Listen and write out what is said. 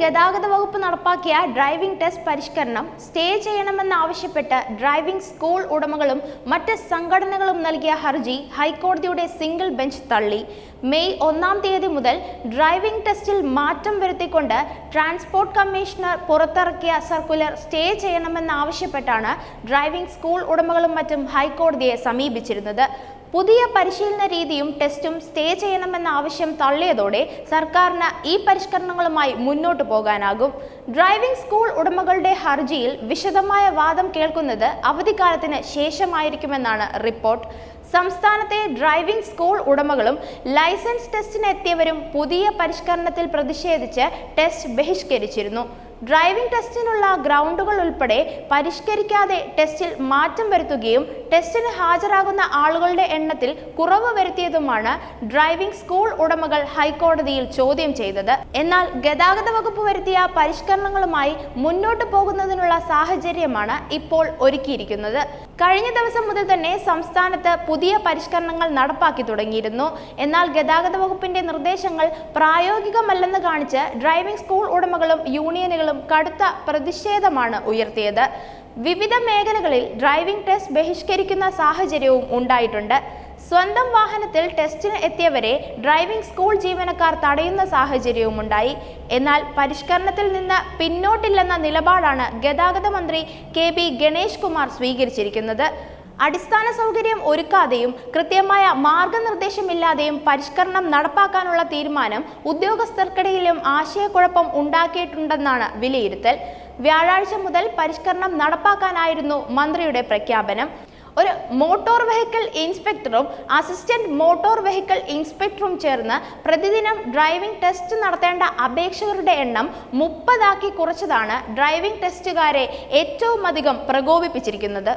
ഗതാഗത വകുപ്പ് നടപ്പാക്കിയ ഡ്രൈവിംഗ് ടെസ്റ്റ് പരിഷ്കരണം സ്റ്റേ ചെയ്യണമെന്നാവശ്യപ്പെട്ട് ഡ്രൈവിംഗ് സ്കൂൾ ഉടമകളും മറ്റ് സംഘടനകളും നൽകിയ ഹർജി ഹൈക്കോടതിയുടെ സിംഗിൾ ബെഞ്ച് തള്ളി. മെയ് ഒന്നാം തീയതി മുതൽ ഡ്രൈവിംഗ് ടെസ്റ്റിൽ മാറ്റം വരുത്തിക്കൊണ്ട് ട്രാൻസ്പോർട്ട് കമ്മീഷണർ പുറത്തിറക്കിയ സർക്കുലർ സ്റ്റേ ചെയ്യണമെന്നാവശ്യപ്പെട്ടാണ് ഡ്രൈവിംഗ് സ്കൂൾ ഉടമകളും മറ്റും ഹൈക്കോടതിയെ സമീപിച്ചിരുന്നത്. പുതിയ പരിശീലന രീതിയും ടെസ്റ്റും സ്റ്റേ ചെയ്യണമെന്ന ആവശ്യം തള്ളിയതോടെ സർക്കാരിന് ഈ പരിഷ്കരണങ്ങളുമായി മുന്നോട്ട് പോകാനാകും. ഡ്രൈവിംഗ് സ്കൂൾ ഉടമകളുടെ ഹർജിയിൽ വിശദമായ വാദം കേൾക്കുന്നത് അവധിക്കാലത്തിന് ശേഷമായിരിക്കുമെന്നാണ് റിപ്പോർട്ട്. സംസ്ഥാനത്തെ ഡ്രൈവിംഗ് സ്കൂൾ ഉടമകളും ലൈസൻസ് ടെസ്റ്റിനെത്തിയവരും പുതിയ പരിഷ്കരണത്തിൽ പ്രതിഷേധിച്ച് ടെസ്റ്റ് ബഹിഷ്കരിച്ചിരുന്നു. ഡ്രൈവിംഗ് ടെസ്റ്റിനുള്ള ഗ്രൗണ്ടുകൾ ഉൾപ്പെടെ പരിഷ്കരിക്കാതെ ടെസ്റ്റിൽ മാറ്റം വരുത്തുകയും ടെസ്റ്റിന് ഹാജരാകുന്ന ആളുകളുടെ എണ്ണത്തിൽ കുറവ് വരുത്തിയതുമാണ് ഡ്രൈവിംഗ് സ്കൂൾ ഉടമകൾ ഹൈക്കോടതിയിൽ ചോദ്യം ചെയ്തത്. എന്നാൽ ഗതാഗത വകുപ്പ് വരുത്തിയ പരിഷ്കരണങ്ങളുമായി മുന്നോട്ട് പോകുന്നതിനുള്ള സാഹചര്യമാണ് ഇപ്പോൾ ഒരുക്കിയിരിക്കുന്നത്. കഴിഞ്ഞ ദിവസം മുതൽ തന്നെ സംസ്ഥാനത്ത് പുതിയ പരിഷ്കരണങ്ങൾ നടപ്പാക്കി തുടങ്ങിയിരുന്നു. എന്നാൽ ഗതാഗത വകുപ്പിന്റെ നിർദ്ദേശങ്ങൾ പ്രായോഗികമല്ലെന്ന് കാണിച്ച് ഡ്രൈവിംഗ് സ്കൂൾ ഉടമകളും യൂണിയനുകളും കടുത്ത പ്രതിഷേധമാണ് ഉയർത്തിയത്. വിവിധ മേഖലകളിൽ ഡ്രൈവിംഗ് ടെസ്റ്റ് ബഹിഷ്കരിക്കുന്ന സാഹചര്യവും ഉണ്ടായിട്ടുണ്ട്. സ്വന്തം വാഹനത്തിൽ ടെസ്റ്റിന് എത്തിയവരെ ഡ്രൈവിംഗ് സ്കൂൾ ജീവനക്കാർ തടയുന്ന സാഹചര്യവും ഉണ്ടായി. എന്നാൽ പരിഷ്കരണത്തിൽ നിന്ന് പിന്നോട്ടില്ലെന്ന നിലപാടാണ് ഗതാഗത മന്ത്രി കെ ബി ഗണേഷ് കുമാർ സ്വീകരിച്ചിരിക്കുന്നത്. അടിസ്ഥാന സൗകര്യം ഒരുക്കാതെയും കൃത്യമായ മാർഗനിർദ്ദേശമില്ലാതെയും പരിഷ്കരണം നടപ്പാക്കാനുള്ള തീരുമാനം ഉദ്യോഗസ്ഥർക്കിടയിലും ആശയക്കുഴപ്പം ഉണ്ടാക്കിയിട്ടുണ്ടെന്നാണ് വിലയിരുത്തൽ. വ്യാഴാഴ്ച മുതൽ പരിഷ്കരണം നടപ്പാക്കാനായിരുന്നു മന്ത്രിയുടെ പ്രഖ്യാപനം. ഒരു മോട്ടോർ വെഹിക്കിൾ ഇൻസ്പെക്ടറും അസിസ്റ്റന്റ് മോട്ടോർ വെഹിക്കിൾ ഇൻസ്പെക്ടറും ചേർന്ന് പ്രതിദിനം ഡ്രൈവിംഗ് ടെസ്റ്റ് നടത്തേണ്ട അപേക്ഷകരുടെ എണ്ണം മുപ്പതാക്കി കുറച്ചതാണ് ഡ്രൈവിംഗ് ടെസ്റ്റുകാരെ ഏറ്റവും അധികം പ്രകോപിപ്പിച്ചിരിക്കുന്നത്.